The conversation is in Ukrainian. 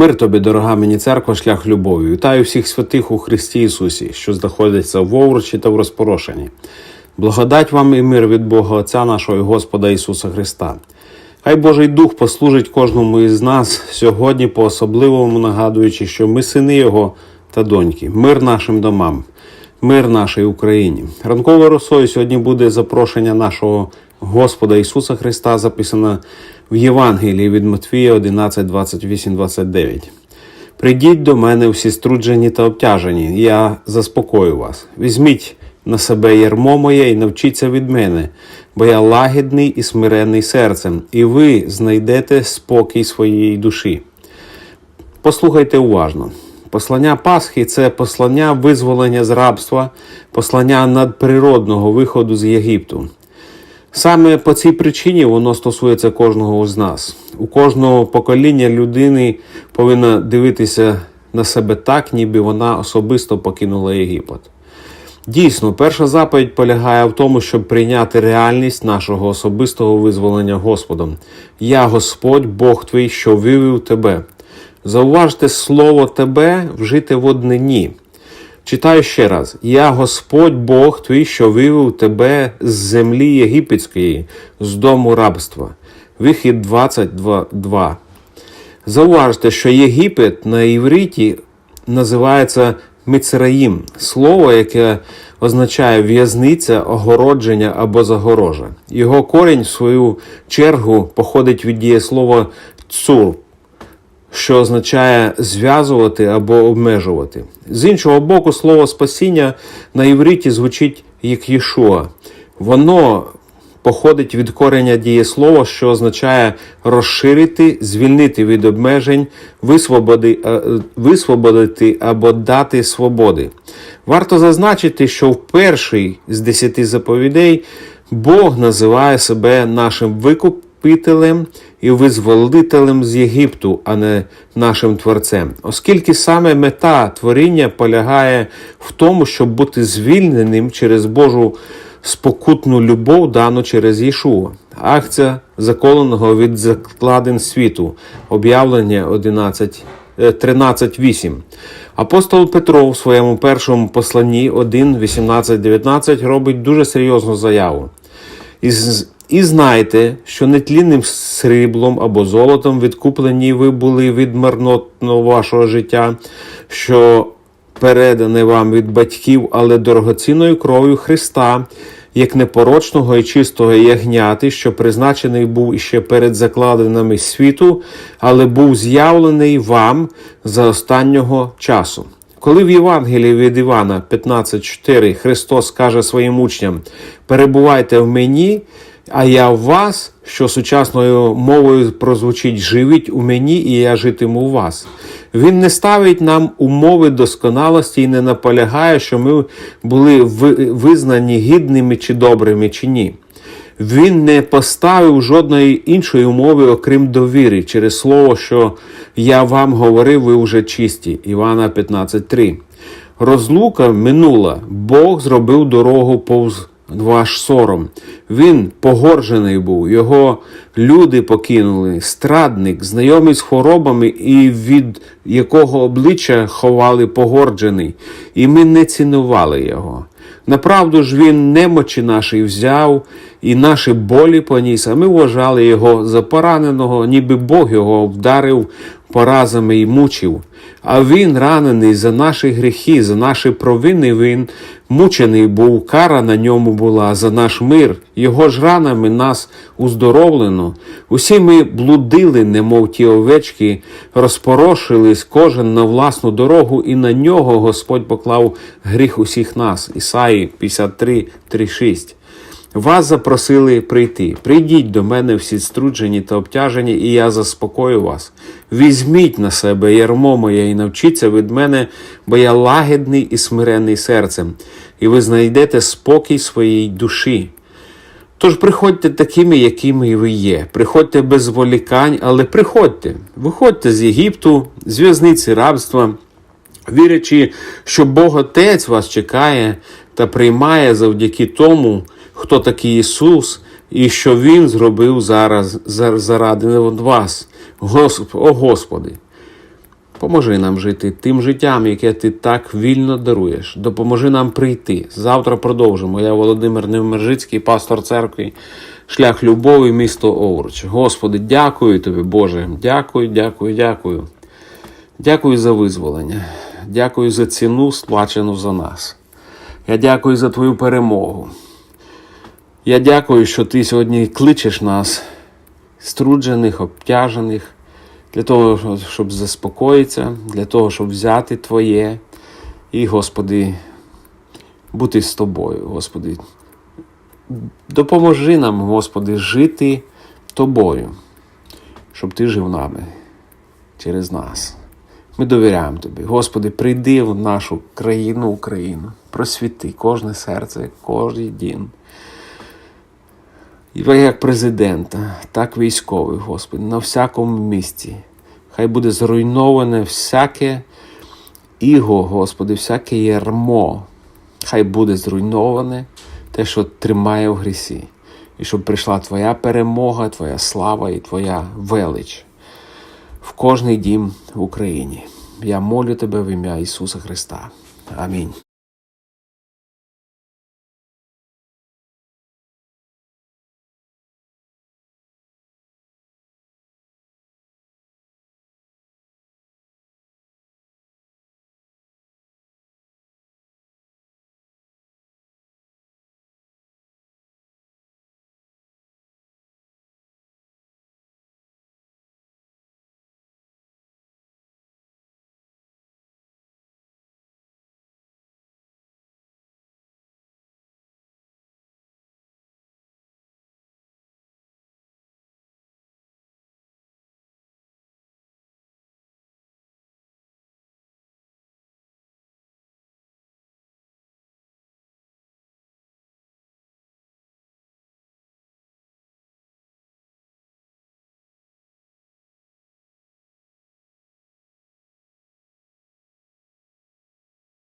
Мир тобі, дорога мені церква, шлях любові. Вітаю всіх святих у Христі Ісусі, що знаходяться в Овручі та в розпорошенні. Благодать вам і мир від Бога Отця нашого і Господа Ісуса Христа. Хай Божий Дух послужить кожному із нас сьогодні по особливому нагадуючи, що ми сини Його та доньки, мир нашим домам, мир нашій Україні. Ранковою росою сьогодні буде запрошення нашого Господа Ісуса Христа, записано в Євангелії від Матвія 11, 28, 29. Прийдіть до мене всі струджені та обтяжені, я заспокою вас. Візьміть на себе ярмо моє і навчіться від мене, бо я лагідний і смиренний серцем, і ви знайдете спокій своєї душі. Послухайте уважно. Послання Пасхи це послання визволення з рабства, послання надприродного виходу з Єгипту. Саме по цій причині воно стосується кожного з нас. У кожного покоління людини повинна дивитися на себе так, ніби вона особисто покинула Єгипет. Дійсно, перша заповідь полягає в тому, щоб прийняти реальність нашого особистого визволення Господом. Я Господь, Бог твій, що вивів тебе. Зауважте слово тебе вжите в однині. Читаю ще раз: Я Господь Бог твій, що вивів тебе з землі єгипетської, з дому рабства. Вихід 22. Зауважте, що Єгипет на івриті називається Мицраїм, слово, яке означає в'язниця, огородження або загорожа. Його корінь, в свою чергу, походить від дієслова цур, що означає зв'язувати або обмежувати. З іншого боку, слово спасіння на івриті звучить як Єшуа. Воно походить від кореня дієслова, що означає розширити, звільнити від обмежень, е, висвободити або дати свободи. Варто зазначити, що в перший з десяти заповідей Бог називає себе нашим викупителем і визволителем з Єгипту, а не нашим творцем, оскільки саме мета творіння полягає в тому, щоб бути звільненим через Божу спокутну любов, дану через Єшуа. Акція заколеного від закладин світу, об'явлення 11, е, 13.8. Апостол Петро в своєму першому посланні 1, 18, 19 робить дуже серйозну заяву. І, з- і знайте, що нетлінним сріблом або золотом відкуплені ви були від марнотного вашого життя, що передане вам від батьків, але дорогоцінною кров'ю Христа, як непорочного і чистого ягняти, що призначений був іще перед закладинами світу, але був з'явлений вам за останнього часу. Коли в Євангелії від Івана 15.4 Христос каже своїм учням: перебувайте в мені, а я в вас, що сучасною мовою прозвучить живіть у мені, і я житиму у вас. Він не ставить нам умови досконалості і не наполягає, що ми були визнані гідними чи добрими, чи ні. Він не поставив жодної іншої умови, окрім довіри, через слово, що я вам говорив, ви вже чисті. Івана 15.3. Розлука минула, Бог зробив дорогу повз ваш сором. Він погоржений був, його люди покинули, страдник, знайомий з хворобами, і від якого обличчя ховали погорджений, і ми не цінували його. Направду ж він немочі наші взяв і наші болі поніс, а ми вважали його за пораненого, ніби Бог його вдарив поразами і мучив. А він ранений за наші гріхи, за наші провини він мучений був, кара на ньому була за наш мир. Його ж ранами нас уздоровлено. Усі ми блудили, немов ті овечки, розпорошились кожен на власну дорогу, і на нього Господь поклав гріх усіх нас. Ісаї 53, 3, 6. Вас запросили прийти. Прийдіть до мене всі струджені та обтяжені, і я заспокою вас. Візьміть на себе ярмо моє і навчіться від мене, бо я лагідний і смиренний серцем, і ви знайдете спокій своїй душі. Тож приходьте такими, якими ви є. Приходьте без волікань, але приходьте. Виходьте з Єгипту, з в'язниці рабства, вірячи, що Бог Отець вас чекає та приймає завдяки тому, хто такий Ісус, і що Він зробив зараз за- заради вас. Госп... О Господи! Поможи нам жити тим життям, яке ти так вільно даруєш. Допоможи нам прийти. Завтра продовжимо. Я Володимир Невмержицький, пастор церкви, шлях любові, місто Овруч. Господи, дякую тобі, Боже. Дякую, дякую, дякую. Дякую за визволення. Дякую за ціну, сплачену за нас. Я дякую за твою перемогу. Я дякую, що ти сьогодні кличеш нас, струджених, обтяжених, для того, щоб заспокоїтися, для того, щоб взяти Твоє і, Господи, бути з тобою, Господи. Допоможи нам, Господи, жити тобою, щоб Ти жив нами через нас. Ми довіряємо Тобі. Господи, прийди в нашу країну, Україну, просвіти кожне серце, кожен дім. Як президента, так військовий, Господи, на всякому місці. Хай буде зруйноване всяке іго, Господи, всяке ярмо. Хай буде зруйноване те, що тримає в грісі. І щоб прийшла Твоя перемога, Твоя слава і Твоя велич в кожний дім в Україні. Я молю Тебе в ім'я Ісуса Христа. Амінь.